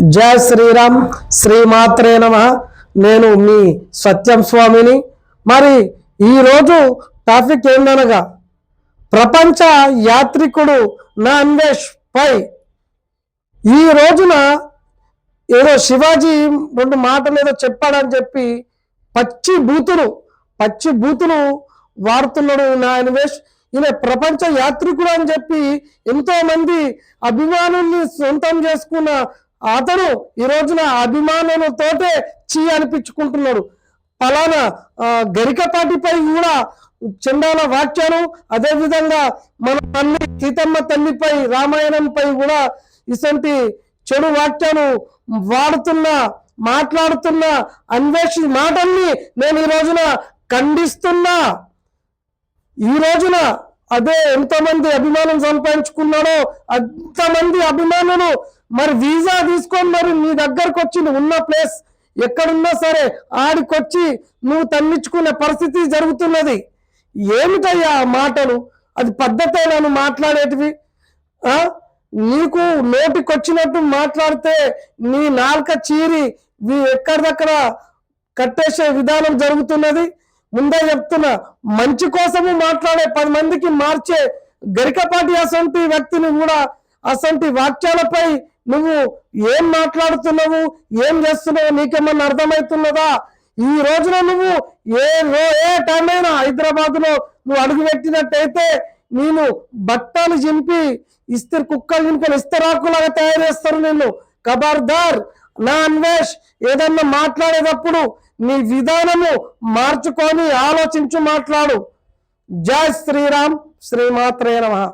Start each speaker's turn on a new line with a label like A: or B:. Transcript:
A: జయ శ్రీరామ్. శ్రీమాత్రే నమ. నేను మీ సత్యం స్వామిని. మరి ఈరోజు టాపిక్ ఏందనగా ప్రపంచ యాత్రికుడు నా అన్వేష్ పై. ఈ రోజున ఏదో శివాజీ రెండు మాటలు ఏదో చెప్పాడని చెప్పి పచ్చి బూతులు పచ్చి బూతులు వాడుతున్నాడు నా అన్వేష్ ఈయన ప్రపంచ యాత్రికుడు అని చెప్పి ఎంతో మంది అభిమానుల్ని సొంతం చేసుకున్న అతను ఈ రోజున అభిమానులతోటే చీ అనిపించుకుంటున్నాడు. పలానా గరికపాటిపై కూడా చండాల వాక్యాలు అదేవిధంగా మన తల్లి సీతమ్మ తల్లిపై రామాయణంపై కూడా ఇటువంటి చెడు వాక్యాలు వాడుతున్న మాట్లాడుతున్న అన్వేషి మాటల్ని నేను ఈ రోజున ఖండిస్తున్నా. ఈ రోజున అదే ఎంతమంది అభిమానం సంపాదించుకున్నాడో అంతమంది అభిమానులు మరి వీసా తీసుకొని మరి నీ దగ్గరకు వచ్చి నువ్వు ఉన్న ప్లేస్ ఎక్కడున్నా సరే ఆడికొచ్చి నువ్వు తన్నించుకునే పరిస్థితి జరుగుతున్నది. ఏమిటయ్యా ఆ మాటలు? అది పద్ధతే నేను మాట్లాడేటివి నీకు నోటికొచ్చినట్టు మాట్లాడితే నీ నాలుక చీరి నీ ఎక్కడిదక్కడ కట్టేసే విధానం జరుగుతున్నది. ముందే చెప్తున్నా మంచి కోసము మాట్లాడే పది మందికి మార్చే గరికపాటి అసంటి వ్యక్తిని కూడా అసంటి వాక్యాలపై నువ్వు ఏం మాట్లాడుతున్నావు? ఏం చేస్తున్నావు? నీకేమన్నా అర్థమవుతున్నదా? ఈ రోజున నువ్వు ఏ రో- ఏ టైం అయినా హైదరాబాద్లో నువ్వు అడుగు పెట్టినట్టయితే నేను బట్టలు చింపి ఇస్త్రీ కుక్కలు చింపి ఇస్తరాకులాగా తయారు చేస్తారు నిన్ను. కబార్దార్ నా అన్వేష్ ఏదన్నా మాట్లాడేటప్పుడు నీ విధానము మార్చుకొని ఆలోచించు మాట్లాడు. జై శ్రీరామ్ శ్రీమాత్రే నమ.